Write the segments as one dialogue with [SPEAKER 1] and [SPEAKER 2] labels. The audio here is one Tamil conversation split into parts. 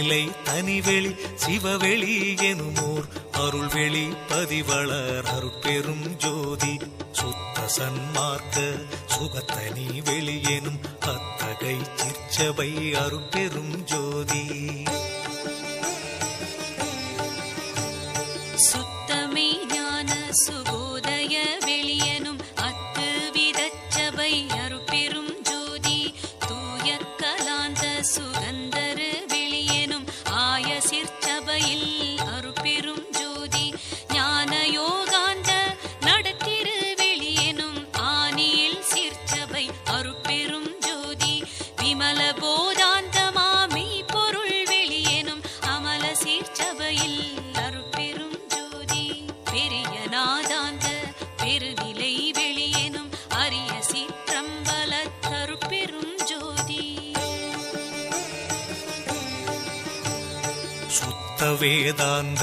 [SPEAKER 1] திருநிலை தனிவெளி சிவவெளி எனுமோர். அருள்வெளி பதிவளர் அருட்பெரும் ஜோதி. சுத்த சன்மார்க்க சுகத்தனி வெளி எனும் அத்தகை சிற்சபை அருட்பெரும் ஜோதி.
[SPEAKER 2] சுத்தமே ஞான சுகோதய வெளியனும் அத்து விதச்சபை அருட்பெரும் ஜோதி. தூய கலாந்த சுகந்தரு பெரிய நாதாந்த பெருநிலை வெளியெனும் அரிய சீற்றம்பல தருப்பெரும் ஜோதி.
[SPEAKER 1] சுத்த வேதாந்த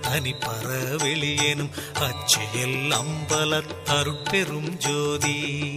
[SPEAKER 1] தனிப்பற வெளியெனும் அச்சையில் அம்பல தருப்பெரும் ஜோதி.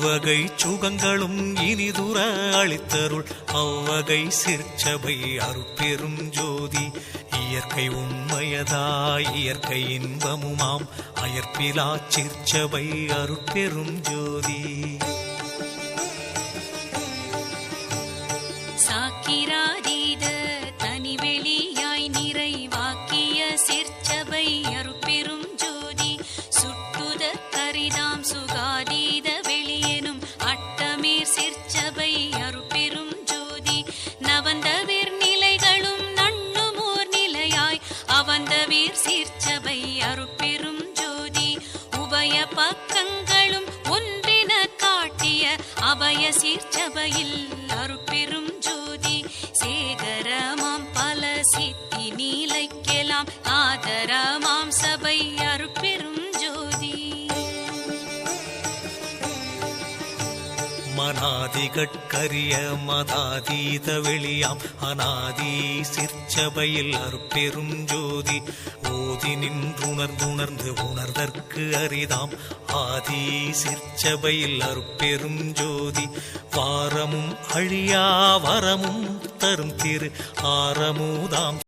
[SPEAKER 1] அவ்வகை சுகங்களும் இனிதுர அளித்தருள். அவ்வகை சிற்சபை அருட்பெரும் ஜோதி. இயற்கை உண்மையதாய் இயற்கை இன்பமுமாம். அயற்பிலா சிற்சபை அருட்பெரும் ஜோதி.
[SPEAKER 2] பக்கங்களும் ஒன்றின காட்டிய அபய சீர்ச்சபையில் அருட்பெரும் ஜோ
[SPEAKER 1] மனாதிகட்கரிய மதாதீத வெளியாம். அநாதி சிற்சபையில் அருட்பெரும் ஜோதி ஓதி நின்றுணர்ந்துணர்ந்து உணர்தற்கு அரிதாம். ஆதி சிற்சபையில் அருட்பெரும் ஜோதி வாரமும் அழியா வரமும் தரும் திரு ஆரமுதாம்.